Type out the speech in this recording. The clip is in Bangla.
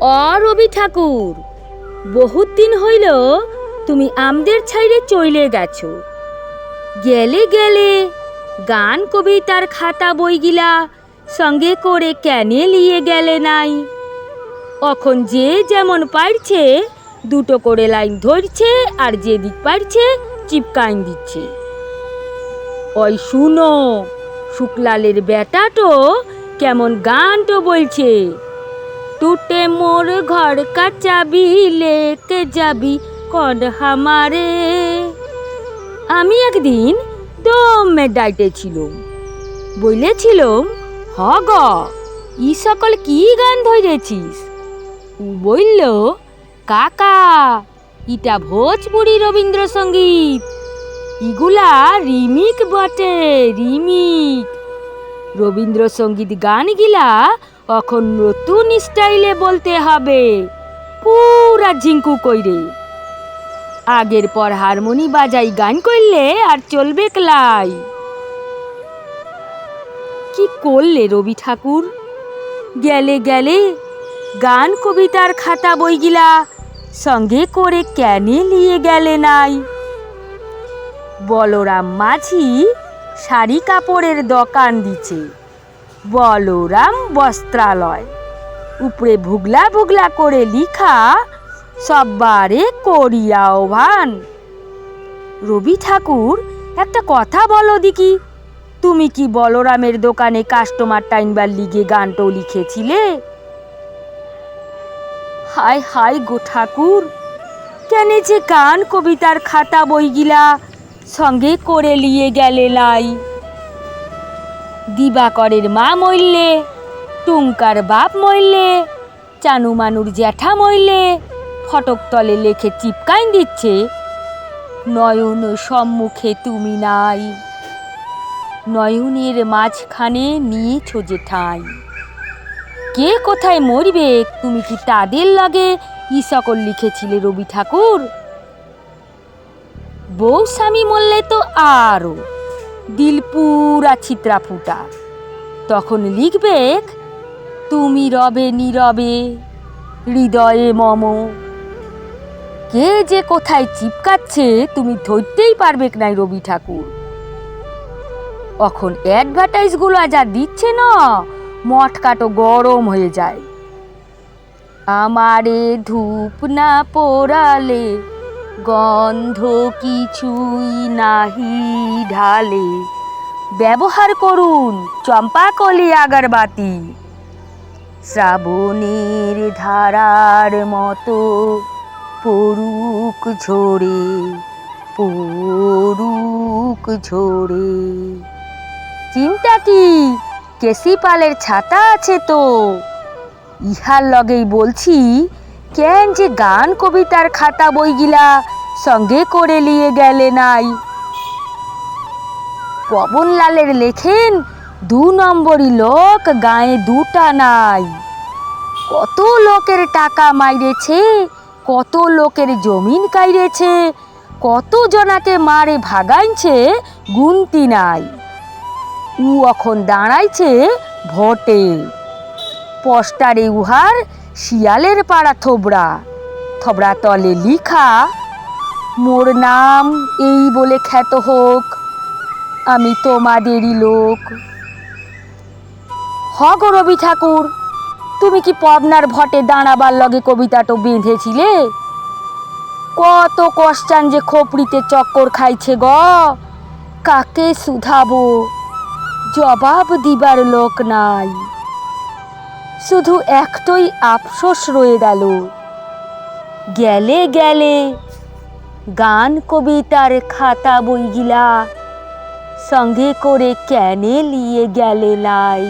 অ, রবি ঠাকুর। বহুত দিন হইল তুমি আমদের ছাইরে চইলে গেছো। গেলে গেলে গান কবিতার খাতা বইগিলা সঙ্গে করে কেনে লিয়ে গেলে নাই। এখন যে যেমন পারছে দুটো করে লাইন ধরছে আর যে দিক পারছে চিপকাইন দিচ্ছে। ওই শুনো, শুক্লালের বেটাটো কেমন গানটো বলছে। টুটে মোর ঘর का চাবি লেকে যাবি কন হামারে আমি একদিন দমে ডাইটেছিলুম বলেছিলুম গ ই সকল কি গান ধরেছিস বলল কাকা ইটা ভোজপুরি রবীন্দ্রসঙ্গীত ইগুলা রিমিক বটে রিমিক রবীন্দ্রসঙ্গীত গানগিলা এখন নতুন স্টাইলে বলতে হবে। পুরা ঝিঙ্কু কইরে। আগের পর হারমোনি বাজাই গান করলে আর চলবে ক্লাই। কি করলে রবি ঠাকুর? গেলে গেলে গান কবিতার খাতা বইগিলা সঙ্গে করে কেনে নিয়ে গেলে নাই? বলরাম মাঝি শাড়ি কাপড়ের দোকান দিছে। বলরাম বস্ত্রালয়। উপরে ভুগলা ভুগলা করে লিখা, সব্বারে করিয়াও ভান। রবি ঠাকুর, একটা কথা বলো দিকি তুমি কি বলরামের দোকানে কাস্টমার টাইনবার লিগে গানটাও লিখেছিলে? হায় হায় গো ঠাকুর, কেন যে গান কবিতার খাতা বইগিলা সঙ্গে করে নিয়ে গেলে লাই। দিবাকরের মা মরলে টুঙ্কার বাপ মরলে চানু মানুর জ্যাঠা মরলে ফটক তলে লেখে চিপকাইন দিচ্ছে। নয়ন সম্মুখে তুমি নাই, নয়নের মাঝখানে নিয়েছ যে ঠাঁই কে কোথায় মরবে, তুমি কি তাদের লাগে, ই সকল লিখেছিলে রবি ঠাকুর? বউ স্বামী মরলে তো আরও। দিল পুরা ছিত্রা ফুটা। তখন লিখবে তুমি রবে নীরবে, হৃদয়ে মম। কে যে কোথায় চিপকাচ্ছে, তুমি ধরতেই পারবে নাই রবি ঠাকুর। এখন অ্যাডভার্টাইজগুলো যা দিচ্ছে না মটকাটো গরম হয়ে যায়। আমারে ধূপ না পোড়ালে গন্ধ কিছুই নাহি ঢালে। ব্যবহার করুন চম্পাকলি আগরবাতি। শ্রাবণের ধারার মতো পড়ুক ঝরে পড়ুক ঝরে। চিন্তা কি? কেসি পালের ছাতা আছে তো? ইহার লগেই বলছি কেন যে গান কবিতার খাতা বইগিলা সঙ্গে করে নিয়ে গেলে নাই? পবনলালের লেখেন, দু নম্বরই লোক গায়ে দুটা নাই। কত লোকের টাকা মাইরেছে, কত লোকের জমিন কাইরেছে, কত জনাকে মারে ভাগাইছে, গুনতি নাই। উ এখন দাঁড়াইছে ভোটে। পোস্টারে উহার শিয়ালের পাড়া থোবড়া থবড়া তলে লিখা, মোর নাম এই বলে খ্যাত হোক, আমি তোমাদেরই লোক। হ গো রবি ঠাকুর, তুমি কি পবনার ভটে দাঁড়াবার লগে কবিতাটো বেঁধেছিলে? কত কষ্টান যে খোপড়িতে চক্কর খাইছে গ, কাকে শুধাবো? জবাব দিবার লোক নাই। শুধু একটাই আফসোস রয়ে গেল। গেলে গেলে গান কবিতার খাতা বইগিলা সঙ্গে করে কেনে নিয়ে গেলে লাই।